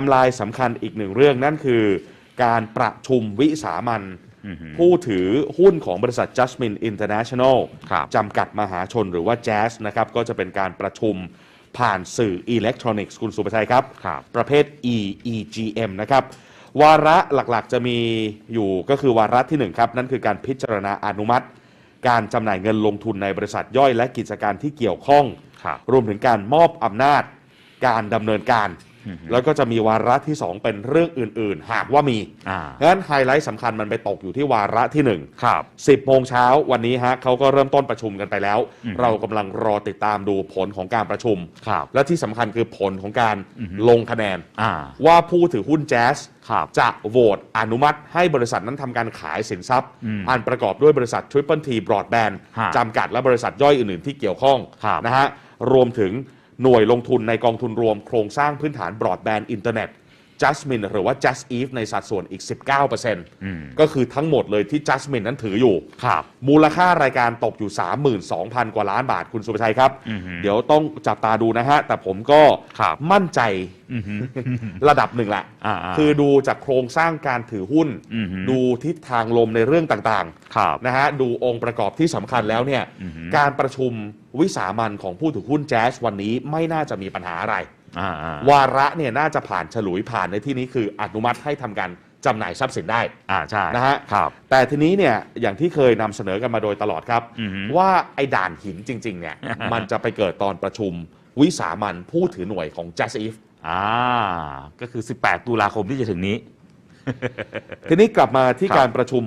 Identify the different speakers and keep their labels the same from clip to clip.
Speaker 1: ม์ไลน์สำคัญอีกหนึ่งเรื่องนั่นคือ การประชุมวิสามัน
Speaker 2: อือหือ
Speaker 1: ผู้ถือหุ้นของบริษัท Jasmine International
Speaker 2: ครับ
Speaker 1: จำกัดมหาชนหรือว่า Jazz นะครับก็จะเป็นการประชุมผ่านสื่ออิเล็กทรอนิกส์คุณสุภชัยครับ
Speaker 2: ครับ
Speaker 1: ประเภท EEGM นะครับ วาระหลักๆจะมีอยู่ก็คือวาระที่1ครับ นั่นคือการพิจารณาอนุมัติ การจำหน่ายเงินลงทุนในบริษัทย่อยและกิจการที่เกี่ยวข้อง
Speaker 2: ครับ
Speaker 1: รวมถึงการมอบอำนาจ การดำเนินการ
Speaker 2: อือฮึ
Speaker 1: แล้วก็จะมีวาระที่ 2 เป็นเรื่องอื่น ๆ หากว่ามี
Speaker 2: อ่า
Speaker 1: งั้นไฮไลท์สำคัญมันไปตกอยู่ที่วาระที่ 1
Speaker 2: ครับ
Speaker 1: 10 โมงเช้าวันนี้ฮะเขาก็เริ่มต้นประชุมกันไปแล้ว
Speaker 2: อืม
Speaker 1: เรากำลังรอติดตามดูผลของการประชุม
Speaker 2: ครับ
Speaker 1: และที่สำคัญคือผลของการ
Speaker 2: อือฮึ
Speaker 1: ลงคะแนน
Speaker 2: อ่า
Speaker 1: ว่าผู้ถือหุ้นแจ๊ส
Speaker 2: ครับ
Speaker 1: จะโหวตอนุมัติให้บริษัทนั้นทำการขายสินทรัพย์
Speaker 2: อืม
Speaker 1: อันประกอบด้วยบริษัท Triple T Broadband
Speaker 2: ฮะ
Speaker 1: จำกัดและบริษัทย่อยอื่น ๆ ที่เกี่ยวข้อง
Speaker 2: ครับ
Speaker 1: นะฮะรวมถึง หน่วยลงทุนในกองทุนรวมโครงสร้างพื้นฐานบรอดแบนด์อินเทอร์เน็ต Jasmine หรือว่า Just Eve ในสัดส่วนอีก 19%
Speaker 2: อืม
Speaker 1: ก็คือทั้งหมดเลยที่ Jasmine นั้นถืออยู่
Speaker 2: ครับ
Speaker 1: มูลค่ารายการตกอยู่ 32,000 กว่าล้านบาทคุณสุภชัยครับ
Speaker 2: อือฮึ
Speaker 1: เดี๋ยวต้องจับตาดูนะฮะ แต่ผมก็
Speaker 2: ครับ
Speaker 1: มั่นใจ
Speaker 2: อือหือ
Speaker 1: ระดับหนึ่งแหละ
Speaker 2: อ่าๆ
Speaker 1: คือดูจากโครงสร้างการถือหุ้น
Speaker 2: อือฮึ
Speaker 1: ดูทิศทางลมในเรื่องต่าง
Speaker 2: ครับ
Speaker 1: ๆนะฮะดูองค์ประกอบที่สำคัญแล้วเนี่ย
Speaker 2: อือฮึ
Speaker 1: การประชุมวิสามันของผู้ถือหุ้นแจ๊สวันนี้ไม่น่าจะมีปัญหาอะไร
Speaker 2: อ่าอ่า
Speaker 1: วาระเนี่ยน่าจะผ่านฉลุยผ่านในที่นี้คืออนุมัติให้ทำการจำหน่ายทรัพย์สินได้
Speaker 2: อ่าใช่
Speaker 1: นะฮะ
Speaker 2: ครับ
Speaker 1: แต่ทีนี้เนี่ยอย่างที่เคยนำเสนอกันมาโดยตลอดครับ
Speaker 2: อือฮึ
Speaker 1: ว่าไอ้ด่านหินจริง ๆ เนี่ย มันจะไปเกิดตอนประชุมวิสามันผู้ถือหน่วยของ Just If
Speaker 2: อ่าก็คือ 18 ตุลาคมที่จะถึงนี้
Speaker 1: ทีนี้กลับมาที่
Speaker 2: ครับ
Speaker 1: การประชุม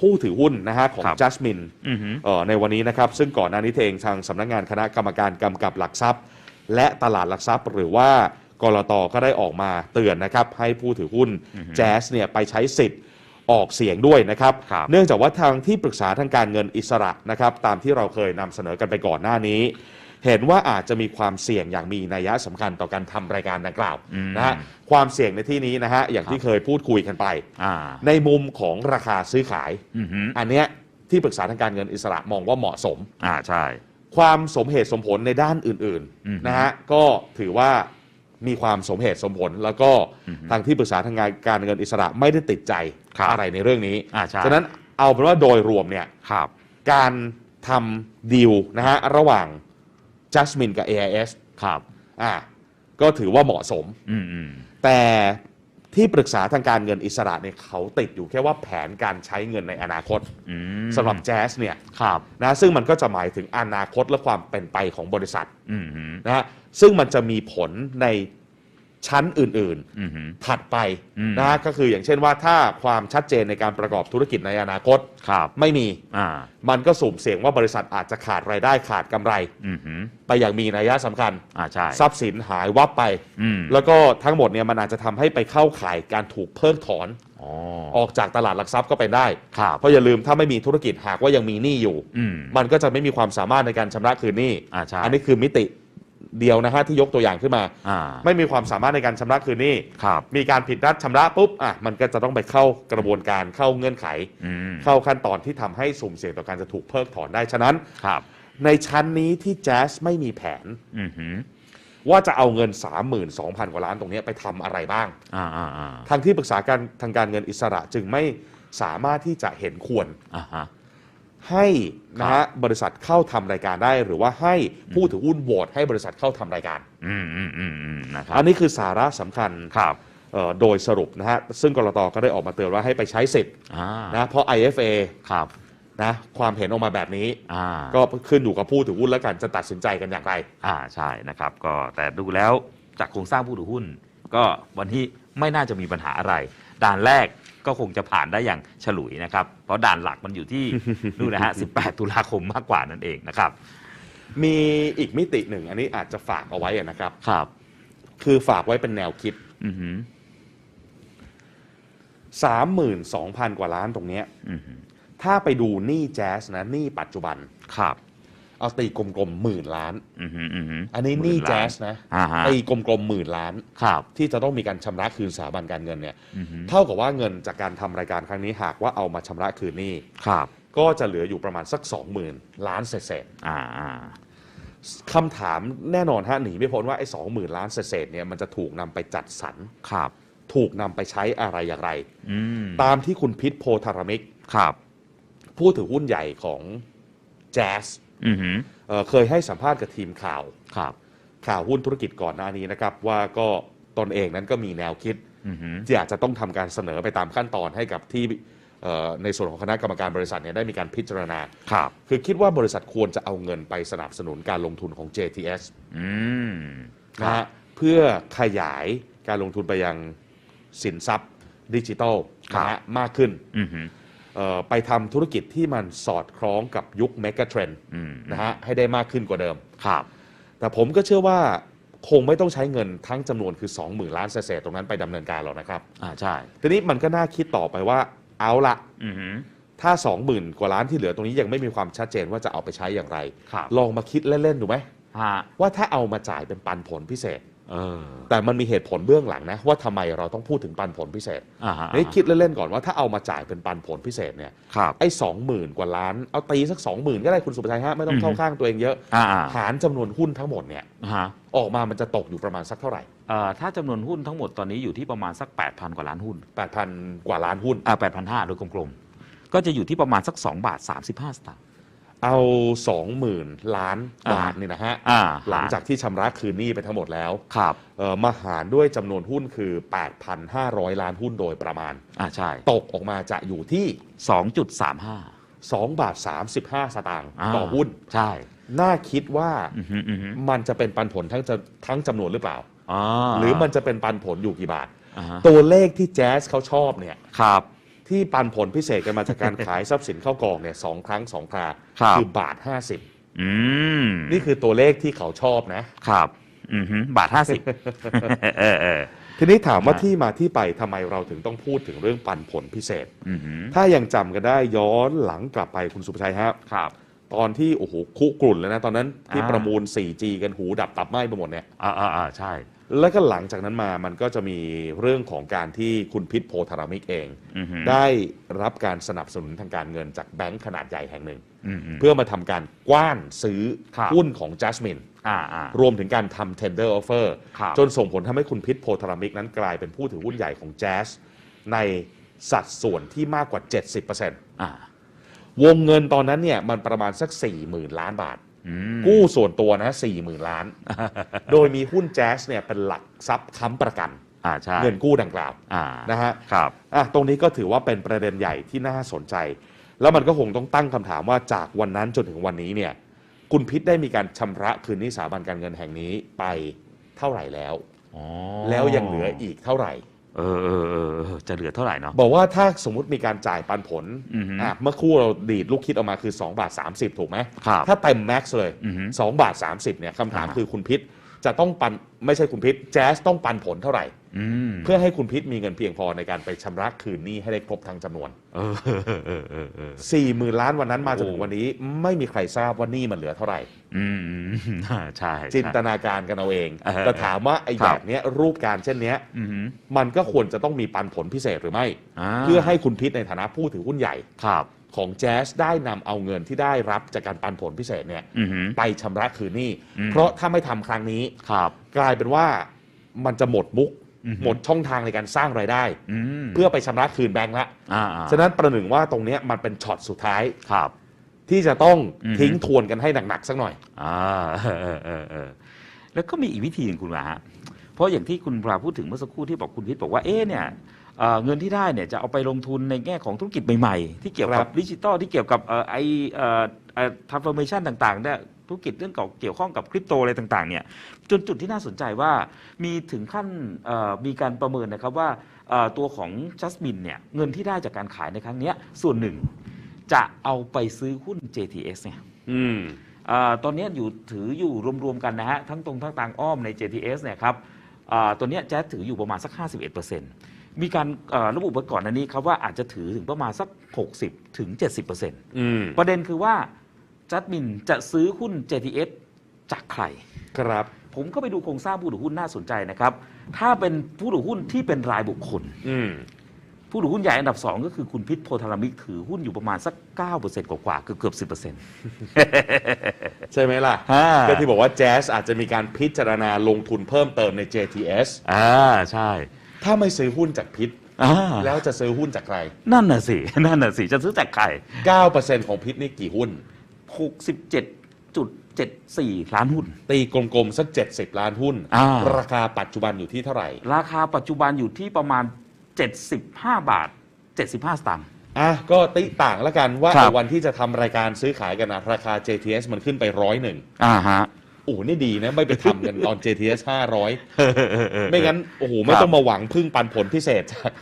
Speaker 1: ผู้ถือหุ้นนะฮะของ
Speaker 2: ครับ
Speaker 1: Jasmine
Speaker 2: อือหือ
Speaker 1: เอ่อในวันนี้นะครับ ซึ่งก่อนหน้านี้เองทางสำนักงานคณะกรรมการกำกับหลักทรัพย์ และตลาดหลักทรัพย์ หรือว่ากรตก็ได้ออกมาเตือนนะครับให้ผู้ถือหุ้น
Speaker 2: อือฮึ
Speaker 1: แจ๊สเนี่ยไปใช้สิทธิ์ออกเสียงด้วยนะครับ
Speaker 2: ครับ
Speaker 1: เนื่องจากว่าทางที่ปรึกษาทางการเงินอิสระนะครับ ตามที่เราเคยนำเสนอกันไปก่อนหน้านี้ เห็นว่าอาจจะมีความเสี่ยงอย่างมีนัยสำคัญต่อการทำรายการดังกล่าว
Speaker 2: อืม
Speaker 1: นะฮะความเสี่ยงในที่นี้นะฮะอย่างที่เคยพูดคุยกันไป
Speaker 2: อ่า
Speaker 1: ในมุมของราคาซื้อขาย
Speaker 2: อือหือ
Speaker 1: อันเนี้ยที่ปรึกษาทางการเงินอิสระมองว่าเหมาะสม
Speaker 2: อ่าใช่
Speaker 1: ความสมเหตุสมผลในด้านอื่น
Speaker 2: อืม
Speaker 1: ๆนะฮะก็ถือว่ามีความสมเหตุสมผล แล้วก็
Speaker 2: อืม
Speaker 1: ทางที่ปรึกษาทางการเงินอิสระไม่ได้ติดใจ
Speaker 2: ครับ
Speaker 1: อะไรในเรื่องนี้
Speaker 2: อ่าใช่
Speaker 1: ฉะนั้นเอาเป็นว่าโดยรวมเนี่ย
Speaker 2: ครับ
Speaker 1: การทำดีลนะฮะระหว่าง Jasmine กับ AIS
Speaker 2: ครับ
Speaker 1: อ่าก็ถือว่าเหมาะสม
Speaker 2: อืมอืม
Speaker 1: แต่ ที่ปรึกษาทางการเงินอิสระเนี่ยเขาติดอยู่แค่ว่าแผนการใช้เงินในอนาคต
Speaker 2: อืม
Speaker 1: สำหรับแจ๊สเนี่ย
Speaker 2: ครับ
Speaker 1: นะซึ่งมันก็จะหมายถึงอนาคตและความเป็นไปของบริษัท
Speaker 2: อืมหือ
Speaker 1: นะฮะซึ่งมันจะมีผลใน ชั้นอื่น
Speaker 2: อืมหือ
Speaker 1: ๆถัดไป
Speaker 2: อืม
Speaker 1: นะฮะก็คืออย่างเช่นว่าถ้าความชัดเจนในการประกอบธุรกิจในอนาคต
Speaker 2: ครับ
Speaker 1: ไม่มี
Speaker 2: อ่า
Speaker 1: มันก็สุ่มเสี่ยงว่าบริษัทอาจจะขาดรายได้ขาดกำไร
Speaker 2: อืมหือ
Speaker 1: ไปอย่างมีนัยสำคัญ
Speaker 2: อ่าใช่
Speaker 1: ทรัพย์สินหายวับไป
Speaker 2: อืม
Speaker 1: แล้วก็ทั้งหมดเนี่ยมันอาจจะทำให้ไปเข้าข่ายการถูกเพิกถอน
Speaker 2: อ๋อ
Speaker 1: ออกจากตลาดหลักทรัพย์ก็เป็นได้
Speaker 2: ครับ
Speaker 1: เพราะอย่าลืมถ้าไม่มีธุรกิจหากว่ายังมีหนี้อยู่
Speaker 2: อืม
Speaker 1: มันก็จะไม่มีความสามารถในการชำระคืนหนี้
Speaker 2: อ่าใช่
Speaker 1: อันนี้คือมิติ เดียวนะฮะที่ยกตัวอย่างขึ้นมา
Speaker 2: อ่า
Speaker 1: ไม่มีความสามารถในการชำระคืนหนี้
Speaker 2: ครับ
Speaker 1: มีการผิดนัดชำระปุ๊บอะมันก็จะต้องไปเข้ากระบวนการเข้าเงื่อนไข
Speaker 2: อืม
Speaker 1: เข้าขั้นตอนที่ทำให้สุ่มเสี่ยงต่อการจะถูกเพิกถอนได้ฉะนั้น
Speaker 2: ครับ
Speaker 1: ในชั้นนี้ที่แจ๊สไม่มีแผน
Speaker 2: อืมหือ
Speaker 1: ว่าจะเอาเงิน 32,000 กว่าล้านตรงนี้ไปทำอะไรบ้าง
Speaker 2: อ่าอ่าอ่า
Speaker 1: ทางที่ปรึกษาการทางการเงินอิสระจึงไม่สามารถที่จะเห็นควร
Speaker 2: อ่าฮะ
Speaker 1: ให้นะฮะบริษัทเข้าทำรายการได้ หรือว่าให้ผู้ถือหุ้นโหวตให้บริษัทเข้าทำรายการ
Speaker 2: อืมอืมอืมอืมนะครับ
Speaker 1: อันนี้คือสาระสำคัญ
Speaker 2: ครับ
Speaker 1: เอ่อโดยสรุปนะฮะซึ่งกรตก็ได้ออกมาเตือนว่าให้ไปใช้สิทธิ์
Speaker 2: อ่า
Speaker 1: นะเพราะ IFA
Speaker 2: ครับ
Speaker 1: นะความเห็นออกมาแบบนี้
Speaker 2: อ่า
Speaker 1: ก็ขึ้นอยู่กับผู้ถือหุ้นแล้วกันจะตัดสินใจกันอย่างไร
Speaker 2: อ่าใช่นะครับ ก็แต่ดูแล้วจากโครงสร้างผู้ถือหุ้น ก็วันที่ไม่น่าจะมีปัญหาอะไร ด่านแรก ก็คงจะผ่านได้อย่างฉลุยนะครับ เพราะด่านหลักมันอยู่ที่ นู่นนะฮะ 18 ตุลาคมมากกว่านั่นเองนะครับ
Speaker 1: มีอีกมิติหนึ่ง อันนี้อาจจะฝากเอาไว้อะนะครับ
Speaker 2: ครับ
Speaker 1: คือฝากไว้เป็นแนวคิด
Speaker 2: อือหือ
Speaker 1: 32,000กว่าล้านตรงเนี้ย
Speaker 2: อือหือ
Speaker 1: ถ้าไปดูหนี้แจ๊สนะหนี้ปัจจุบัน
Speaker 2: ครับ
Speaker 1: เอาตีกลมๆหมื่นล้าน
Speaker 2: อือหืออือหือ
Speaker 1: อันนี้หนี้แจ๊สนะ
Speaker 2: อ่าฮะ
Speaker 1: ตีกลมๆหมื่นล้าน
Speaker 2: ครับ
Speaker 1: ที่จะต้องมีการชำระคืนสถาบันการเงินเนี่ย
Speaker 2: อือหือ
Speaker 1: เท่ากับว่าเงินจากการทำรายการครั้งนี้หากว่าเอามาชำระคืนหนี้
Speaker 2: ครับ
Speaker 1: ก็จะเหลืออยู่ประมาณสัก 20,000 ล้านเศษ
Speaker 2: อ่าอ่า
Speaker 1: ๆคำถามแน่นอนฮะหนีไม่พ้นว่าไอ้สองหมื่นล้านเศษๆเนี่ยมันจะถูกนำไปจัดสรร
Speaker 2: ครับ
Speaker 1: ถูกนำไปใช้อะไรอย่างไร
Speaker 2: อืม
Speaker 1: ตามที่คุณพิษโพธารมิก
Speaker 2: ครับ
Speaker 1: ผู้ถือหุ้นใหญ่ของแจ๊ส
Speaker 2: อือหือ
Speaker 1: เอ่อเคยให้สัมภาษณ์กับทีมข่าว
Speaker 2: ครับ
Speaker 1: ข่าวหุ้นธุรกิจก่อนหน้านี้นะครับ ว่าก็ตนเองนั้นก็มีแนวคิด
Speaker 2: อือหือ
Speaker 1: ที่อาจจะต้องทำการเสนอไปตามขั้นตอนให้กับที่เอ่อในส่วนของคณะกรรมการบริษัทเนี่ยได้มีการพิจารณา
Speaker 2: ครับ
Speaker 1: คือคิดว่าบริษัทควรจะเอาเงินไปสนับสนุนการลงทุนของ JTS
Speaker 2: อืม
Speaker 1: นะฮะเพื่อขยายการลงทุนไปยังสินทรัพย์ดิจิทัลนะฮะมากขึ้น
Speaker 2: อือหือ
Speaker 1: เอ่อ ไปทำธุรกิจที่มันสอดคล้องกับยุคเมกะเทรนด์
Speaker 2: อืม
Speaker 1: นะฮะให้ได้มากขึ้นกว่าเดิม
Speaker 2: ครับ
Speaker 1: แต่ผมก็เชื่อว่าคงไม่ต้องใช้เงินทั้งจำนวนคือ 20,000 ล้านเศษๆตรงนั้นไปดำเนินการหรอกนะครับ
Speaker 2: อ่าใช่
Speaker 1: ทีนี้มันก็น่าคิดต่อไปว่าเอาละ
Speaker 2: อือหือ
Speaker 1: ถ้า 20,000 กว่าล้านที่เหลือตรงนี้ยังไม่มีความชัดเจนว่าจะเอาไปใช้อย่างไร
Speaker 2: ครับ
Speaker 1: ลองมาคิดเล่นๆดูไหม
Speaker 2: ฮะ
Speaker 1: ว่าถ้าเอามาจ่ายเป็นปันผลพิเศษ
Speaker 2: เออ
Speaker 1: แต่มันมีเหตุผลเบื้องหลังนะ ว่าทำไมเราต้องพูดถึงปันผลพิเศษ
Speaker 2: อ่าฮะ
Speaker 1: นี่คิดเล่นๆก่อนว่าถ้าเอามาจ่ายเป็นปันผลพิเศษเนี่ย
Speaker 2: ครับ
Speaker 1: ไอ้สองหมื่นกว่าล้าน เอาตีสักสองหมื่นก็ได้คุณสุภชัยฮะไม่ต้องเข้า
Speaker 2: อืม
Speaker 1: ข้างตัวเองเยอะ
Speaker 2: อ่าอ่า
Speaker 1: หารจำนวนหุ้นทั้งหมดเนี่ย
Speaker 2: ฮะ
Speaker 1: ออกมามันจะตกอยู่ประมาณสักเท่าไหร่
Speaker 2: เอ่อถ้าจำนวนหุ้นทั้งหมดตอนนี้อยู่ที่ประมาณสัก 8,000 กว่าล้านหุ้น
Speaker 1: 8,000 กว่าล้านหุ้น
Speaker 2: อ่า8,500โดยกลมๆก็จะอยู่ที่ประมาณสัก2บาท35สตางค์
Speaker 1: เอา 20,000 ล้านบาท
Speaker 2: อ่า
Speaker 1: นี่นะฮะ
Speaker 2: อ่า
Speaker 1: หลังจากที่ชำระคืนหนี้ไปทั้งหมดแล้ว
Speaker 2: ครับ
Speaker 1: เอ่อมาหารด้วยจำนวนหุ้นคือ 8,500 ล้านหุ้นโดยประมาณ
Speaker 2: อ่าใช่
Speaker 1: ตกออกมาจะอยู่ที่
Speaker 2: 2.35
Speaker 1: 2 บาท 35 สตางค์าต่อหุ้น
Speaker 2: ใช่
Speaker 1: น่าคิดว่า
Speaker 2: อือหืออือหือ
Speaker 1: มันจะเป็นปันผลทั้งจะทั้งจำนวนหรือเปล่า
Speaker 2: อ๋อ
Speaker 1: หรือมันจะเป็นปันผลอยู่กี่บาท
Speaker 2: อ่าฮะ
Speaker 1: ตัวเลขที่แจ๊สเขาชอบเนี่ย
Speaker 2: ครับ
Speaker 1: ที่ปันผลพิเศษกันมาจากการขายทรัพย์สินเข้ากองเนี่ยสองครั้งสองครา
Speaker 2: ครับ
Speaker 1: อบาท50
Speaker 2: อืม
Speaker 1: นี่คือตัวเลขที่เขาชอบนะ
Speaker 2: ครับ อือหือบาท50เออเออ
Speaker 1: ทีนี้ถามว่า
Speaker 2: ฮะ
Speaker 1: ที่มาที่ไปทำไมเราถึงต้องพูดถึงเรื่องปันผลพิเศษ
Speaker 2: อือหือ
Speaker 1: ถ้ายังจำกันได้ย้อนหลังกลับไปคุณสุภชัยครับ
Speaker 2: ครับ
Speaker 1: ตอนที่โอ้โหคุกรุ่นเลยนะ ตอนนั้นที่
Speaker 2: อ่า
Speaker 1: ประมูล 4G กันหูดับตับไหม้ไปหมดเนี่ย
Speaker 2: อ่าอ่าอ่าใช่
Speaker 1: แล้วก็หลังจากนั้นมามันก็จะมีเรื่องของการที่คุณพิษโพธารามิกเอง
Speaker 2: อือหือ
Speaker 1: ได้รับการสนับสนุนทางการเงินจากแบงก์ขนาดใหญ่แห่งหนึ่ง
Speaker 2: อืมอืม
Speaker 1: เพื่อมาทำการกว้านซื้อ
Speaker 2: ครับ
Speaker 1: หุ้นของ Jasmine
Speaker 2: อ่าอ่า ร
Speaker 1: วมถึงการทำ tender offer
Speaker 2: ครับ
Speaker 1: จนส่งผลทำให้คุณพิษโพธารามิกนั้นกลายเป็นผู้ถือหุ้นใหญ่ของ Jazz ในสัดส่วนที่มากกว่า 70%
Speaker 2: อ่า ว
Speaker 1: งเงินตอนนั้นเนี่ยมันประมาณสัก 40,000 ล้านบาท
Speaker 2: อืม
Speaker 1: กู้ส่วนตัวนะ40,000ล้าน โดยมีหุ้น Jazz เนี่ยเป็นหลักทรัพย์ค้ำประกัน
Speaker 2: อ่าใช่
Speaker 1: เงินกู้ดังกล่าว
Speaker 2: อ่า
Speaker 1: นะฮะ
Speaker 2: ครับ
Speaker 1: อะตรงนี้ก็ถือว่าเป็นประเด็นใหญ่ที่น่าสนใจ แล้วมันก็คงต้องตั้งคำถามว่าจากวันนั้นจนถึงวันนี้เนี่ยคุณพิษได้มีการชำระคืนหนี้สถาบันการเงินแห่งนี้ไปเท่าไหร่แล้ว
Speaker 2: อ๋อ
Speaker 1: แล้วยังเหลืออีกเท่าไหร่
Speaker 2: เออเออเออเออจะเหลือเท่าไหร่เนาะ
Speaker 1: บอกว่าถ้าสมมุติมีการจ่ายปันผล
Speaker 2: อือฮึ
Speaker 1: อะเมื่อครู่เราดีดลูกคิดออกมาคือ2บาท30 ถูกไหม
Speaker 2: ครับ
Speaker 1: ถ้าเต็มแม็กซ์เลย
Speaker 2: อือฮึ
Speaker 1: 2บาท30เนี่ยคำถาม
Speaker 2: อ่า
Speaker 1: คือคุณพิษ จะต้องปันไม่ใช่คุณพิษแจ๊สต้องปันผลเท่าไหร่
Speaker 2: อืม
Speaker 1: เพื่อให้คุณพิษมีเงินเพียงพอในการไปชำระคืนหนี้ให้ได้ครบทั้งจำนวน
Speaker 2: เออเออเออเออเออ
Speaker 1: 4 0,000ล้านวันนั้นมาจนถึง
Speaker 2: โอ้
Speaker 1: วันนี้ ไม่มีใครทราบว่าหนี้มันเหลือเท่าไหร่
Speaker 2: อืมอืมอ่าใช่ใช่
Speaker 1: จินตนาการกันเอาเอง
Speaker 2: เออ
Speaker 1: แต่ถามว่าไอ้
Speaker 2: ครั
Speaker 1: แบบบเนี้ยรูปการเช่นเนี้ย
Speaker 2: อืม
Speaker 1: มันก็ควรจะต้องมีปันผลพิเศษหรือไม่าเพื่อให้คุณพิษในฐานะผู้ถือหุ้นใหญ่
Speaker 2: ครับ
Speaker 1: ของแจ๊สได้นำเอาเงินที่ได้รับจากการปันผลพิเศษเนี่ย
Speaker 2: อืม
Speaker 1: ไปชำระคืนหนี้
Speaker 2: อืม
Speaker 1: เพราะถ้าไม่ทำครั้งนี้
Speaker 2: ครับ
Speaker 1: กลายเป็นว่ามันจะหมดมุก
Speaker 2: อือฮึ
Speaker 1: หมดช่องทางในการสร้างรายได้
Speaker 2: อืม
Speaker 1: เพื่อไปชำระคืนแบงก์ละ
Speaker 2: อ่าอ่า
Speaker 1: ฉะนั้นประหนึ่งว่าตรงเนี้ยมันเป็นช็อตสุดท้าย
Speaker 2: ครับ
Speaker 1: ที่จะต้อง
Speaker 2: อืม
Speaker 1: ทิ้งทวนกันให้หนักๆสักหน่อย
Speaker 2: อ่าเออเออเออเออแล้วก็มีอีกวิธีหนึ่งคุณมาฮะเพราะอย่างที่คุณปราพูดถึงเมื่อสักครู่ที่บอกคุณพิษบอกว่าเอ๊ะเนี่ย เอ่อเงินที่ได้เนี่ยจะเอาไปลงทุนในแง่ของธุรกิจใหม่ๆ ที่เกี่ยว
Speaker 1: ค
Speaker 2: กั
Speaker 1: รั
Speaker 2: บบดิจิตอลที่เกี่ยวกับเอ่อไอเอ่อเอ่อ transformation ต่างๆเนี่ยธุรกิจเรื่องเกี่ยวข้องกับคริปโตอะไรต่างๆเนี่ยจนจุดที่น่าสนใจว่ามีถึงขั้นเอ่อมีการประเมินนะครับว่าเอ่อตัวของจัสมินเนี่ยเงินที่ได้จากการขายในครั้งเนี้ยส่วนหนึ่งจะเอาไปซื้อหุ้น JTS เนี่ย
Speaker 1: อืม
Speaker 2: อาตอนนี้อยู่ถืออยู่รวม ๆ กันนะฮะ ทั้งตรงทั้งต่างอ้อมใน JTS เนี่ยครับอ่าตัวเนี้ยแจ๊สถืออยู่ประมาณสัก 51% มีการอ่าระบุไว้ก่อนอันนี้ครับว่าอาจจะถือถึงประมาณสัก 60ถึง70%
Speaker 1: อืม
Speaker 2: ประเด็นคือว่าจัดมินจะซื้อหุ้น JTS จากใคร
Speaker 1: ครับ
Speaker 2: ผมก็ไปดูโครงสร้างผู้ถือหุ้นน่าสนใจนะครับ ถ้าเป็นผู้ถือหุ้นที่เป็นรายบุคคล
Speaker 1: อืม
Speaker 2: ผู้ถือหุ้นใหญ่อันดับ 2 ก็คือคุณพิษโพธารามิกถือหุ้นอยู่ประมาณสัก 9%กว่าๆเกือบเกือบ10%
Speaker 1: ใช่ไหมล่ะ
Speaker 2: อ่า
Speaker 1: ก็ที่บอกว่าแจ๊สอาจจะมีการพิจารณาลงทุนเพิ่มเติมใน JTS
Speaker 2: อ่าใช่
Speaker 1: ถ้าไม่ซื้อหุ้นจากพิษ
Speaker 2: อ่า
Speaker 1: แล้วจะซื้อหุ้นจากใคร
Speaker 2: นั่นน่ะสิ นั่นน่ะสิ จะซื้อจากใคร
Speaker 1: 9%ของพิษนี่กี่หุ้น
Speaker 2: 67.74ล้านหุ้น
Speaker 1: ตีกลมๆสัก70 ล้านหุ้น
Speaker 2: อ่า
Speaker 1: ราคาปัจจุบันอยู่ที่เท่าไหร่
Speaker 2: ราคาปัจจุบันอยู่ที่ประมาณ 75 บาท 75 สตางค์
Speaker 1: อะก็ติต่างแล้วกันว่า
Speaker 2: ครับ
Speaker 1: ไอ้วันที่จะทำรายการซื้อขายกันนะราคา JTS มันขึ้นไปร้อยหนึ่ง
Speaker 2: อ่าฮะ
Speaker 1: โอ้โหนี่ดีนะ ไม่ไปทำกันตอน JTS 500 ไม่งั้น โอ้โห ไม่ต้องมาหวังพึ่งปันผลพิเศษจาก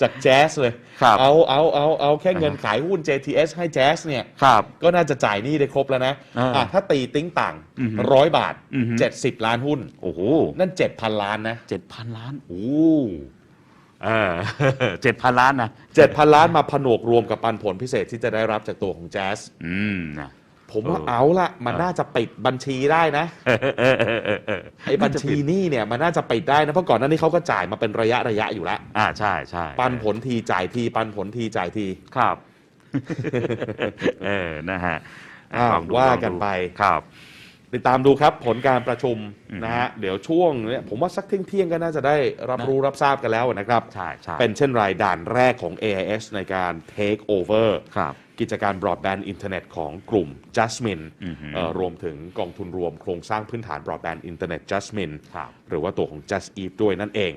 Speaker 1: จากแจ๊สเลย
Speaker 2: ครับ
Speaker 1: เอาเอาเอาเอาแค่เงินขายหุ้น JTS ให้แจ๊สเนี่ย
Speaker 2: ครับ
Speaker 1: ก็น่าจะจ่ายหนี้ได้ครบแล้วนะ
Speaker 2: อ่า
Speaker 1: อะถ้าตีติ้งต่าง
Speaker 2: อือฮึ
Speaker 1: ร้อยบาท
Speaker 2: อือฮึ
Speaker 1: 70ล้านหุ้น
Speaker 2: โอ้โห
Speaker 1: นั่น7,000ล้านนะ
Speaker 2: เจ็ดพันล้าน
Speaker 1: โอ้
Speaker 2: เออเจ็ดพันล้านนะ
Speaker 1: เจ็ดพันล้านมาผนวกรวมกับปันผลพิเศษที่จะได้รับจากตัวของแจ๊ส
Speaker 2: อืมนะ
Speaker 1: ผมว่า
Speaker 2: เออ
Speaker 1: เอาละมัน
Speaker 2: เออ
Speaker 1: น่าจะปิดบัญชีได้นะ
Speaker 2: เออเออเออเออ
Speaker 1: ไอ้บัญชีหนี้เนี่ยมันน่าจะปิดได้นะเพราะก่อนหน้านี้เขาก็จ่ายมาเป็นระยะระยะอยู่แล้ว
Speaker 2: อ่าใช่ใช่
Speaker 1: ปันผลทีจ่ายที ปันผลทีจ่ายที
Speaker 2: ครับเออนะฮะ
Speaker 1: อ้าว
Speaker 2: ลองดู
Speaker 1: ว่า
Speaker 2: ลองดู
Speaker 1: กันไป
Speaker 2: ครับ
Speaker 1: ติดตามดูครับผลการประชุม
Speaker 2: อืม
Speaker 1: นะฮะเดี๋ยวช่วงเนี่ยผมว่าสักเที่ยงเที่ยงๆก็น่าจะได้รับรู้รับทราบกันแล้วนะครับ
Speaker 2: ใช่ใช่
Speaker 1: เป็นเช่นไรด่านแรกของ AIS ในการ take over
Speaker 2: ครับ
Speaker 1: กิจการบรอดแบนด์อินเทอร์เน็ตของกลุ่ม Jasmine
Speaker 2: อือฮึ
Speaker 1: เอ่อรวมถึงกองทุนรวมโครงสร้างพื้นฐานบรอดแบนด์อินเทอร์เน็ต Jasmine
Speaker 2: ครับ
Speaker 1: หรือว่าตัวของ Just Eat ด้วยนั่นเอง